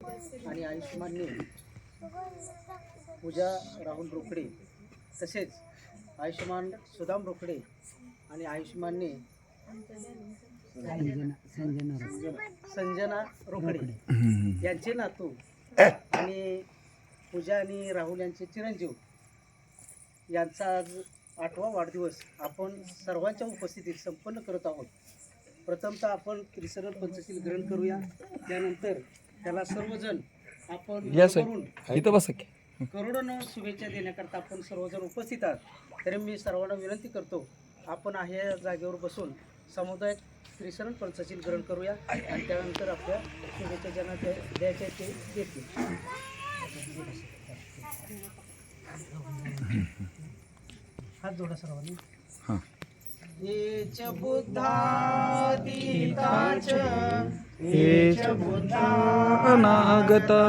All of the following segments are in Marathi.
आणि आयुष्यमानने पूजा राहुल रोकडे तसेच आयुष्यमान सुदाम रोकडे आणि आयुष्यमानने संजना रोकडे. यांचे नातू आणि पूजा आणि राहुल यांचे चिरंजीव यांचा आज आठवा वाढदिवस आपण सर्वांच्या उपस्थितीत संपन्न करत आहोत. प्रथमतः आपण त्रिसरण पंचशील ग्रहण करूया. त्यानंतर त्याला सर्वजण आपण. करून इथं बसा करोडोनं शुभेच्छा देण्याकरता आपण सर्वजण उपस्थित आहात. तरी मी सर्वांना विनंती करतो आपण आहे या जागेवर बसून समुदाय त्रिसरण पंचशील ग्रहण करूया आणि त्यानंतर आपल्या शुभेच्छा ज्यांना द्या- द्यायच्या ते देतील. हात जोडा सर्वांनी. हेच बुद्धातीताच हेच अनागता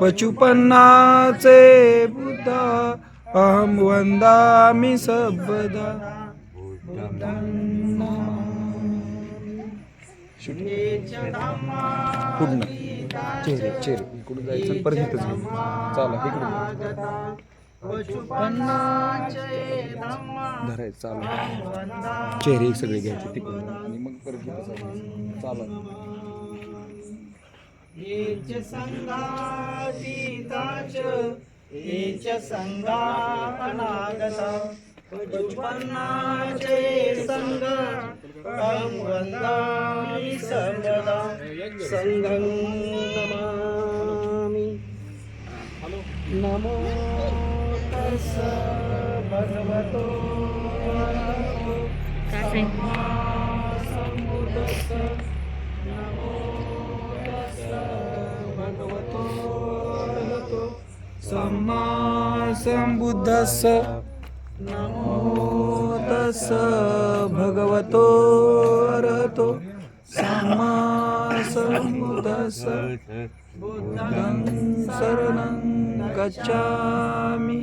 पचुपन्नाचे बुद्धा अहम वंदामि सर्वदा. पूर्ण चेहरे चेहरे इकडून जायचं परत इथंच. चाला इकडून. धरायचं चालू चेहरे सगळे घ्यायचे तिकडून. आणि मग परत घेत चालायचं चाला हेच संग सर्वदा संघं नमामि. नमो भगवतो नमो भगवतो अरहतो सम्मा संबुद्धस्स नमो भगवतो सम्मा बुद्धं शरणं गच्छामि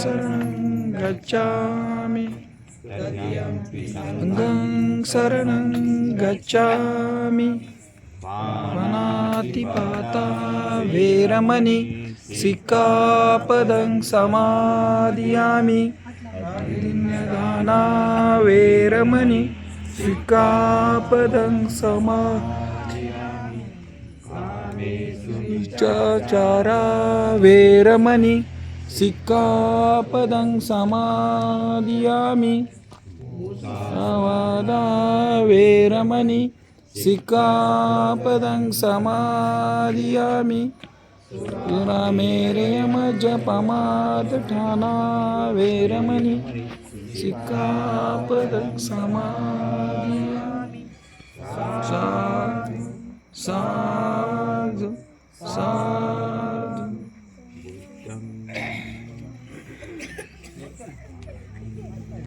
शरणं गच्छामि। तृतीयंपि शरणं गच्छामि। वनातिपाता वेरमणि सिक्कापदं समादियामि। गाना वेरमणि सिक्कापदं समा चारा वेरमणि सिक्कापदं समादियामि। सवादा वेरमणि सिक्कापदं समादियामि। रामेरयमजपमादठाना वेरमणि सिक्कापदं समादियामि। सा सा So.